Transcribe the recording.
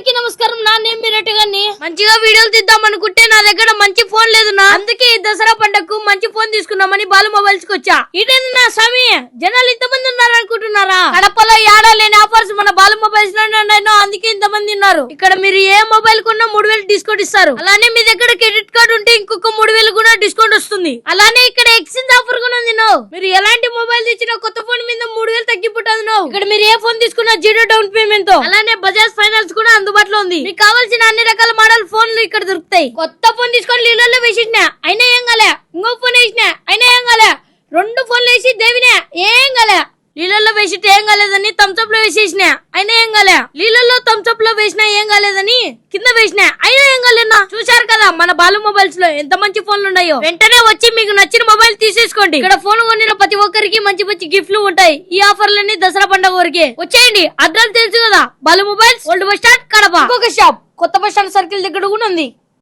అందరికీ నమస్కారం. నా నేమ్ మిరటి గారిని మంచిగా వీడియోలు తీద్దాం అనుకుంటే నా దగ్గర మంచి ఫోన్ లేదు నా. అందుకే ఈ దసరా పండగకు మంచి ఫోన్ తీసుకున్నామని బాలు మొబైల్స్కి వచ్చా. ఇదేంది నా స్వామి జనాలు ఇంతమంది ఉన్నారు అనుకుంటున్నారా? కడపలో ఏడా లేని ఆఫర్స్ మన బాలు మొబైల్స్ ఉన్నాయో అందుకే ఇంతమంది ఉన్నారు. ఇక్కడ మీరు ఏ మొబైల్ కొన్నా మూడు వేలు డిస్కౌంట్ ఇస్తారు. అలానే మీ దగ్గర క్రెడిట్ కార్డు ఉంటే ఇంకొక మూడు వేలు కూడా డిస్కౌంట్ వస్తుంది. అలానే ఇక్కడ ఎక్స్చేంజ్ ఆఫర్ కూడా ఉంది నో మీరు ఎలాంటి మొబైల్ తెచ్చినా కొత్త ఫోన్ మీద మూడు వేలు తగ్గిపోతుంది నో ఇక్కడ మీరు ఏ ఫోన్ తీసుకున్నా జీరో డౌన్ పేమెంట్తో. అలానే బజాజ్ ఫైనాన్స్ మీకు కావాల్సిన అన్ని రకాల మోడల్ ఫోన్లు ఇక్కడ దొరుకుతాయి. కొత్త ఫోన్ తీసుకొని నీళ్ళల్లో వేసినా అయినా ఏం కాలే. ఇంకో ఫోన్ వేసిన అయినా ఏం కాలే రెండు ఫోన్లు వేసి దేవినే ఏం కాలే వేసిట్టు ఏం కాలేదని థమ్స్అప్లో వేసేసిన. అయినా ఏం కాలే. నీళ్ళల్లో థమ్స్అప్లో వేసినా ఏం కాలేదని కింద వేసిన. అయినా ఏం కాలేనా? చూశారు కదా మన బాలు మొబైల్స్లో ఎంత మంచి ఫోన్లు ఉన్నాయో. వెంటనే వచ్చి మీకు నచ్చిన మొబైల్ తీసేసుకోండి. ఇక్కడ ఫోన్ కొనిన ప్రతి ఒక్కరికి మంచి మంచి గిఫ్ట్లు ఉంటాయి. ఈ ఆఫర్లన్నీ దసరా పండుగ వరకే. వచ్చేయండి అడ్రస్ తెలుసు కదా. Balu mobiles old bus stand Kadapa. ఇంకొక షాప్ కొత్త బస్ స్టాండ్ సర్కిల్ దగ్గర కూడా ఉంది.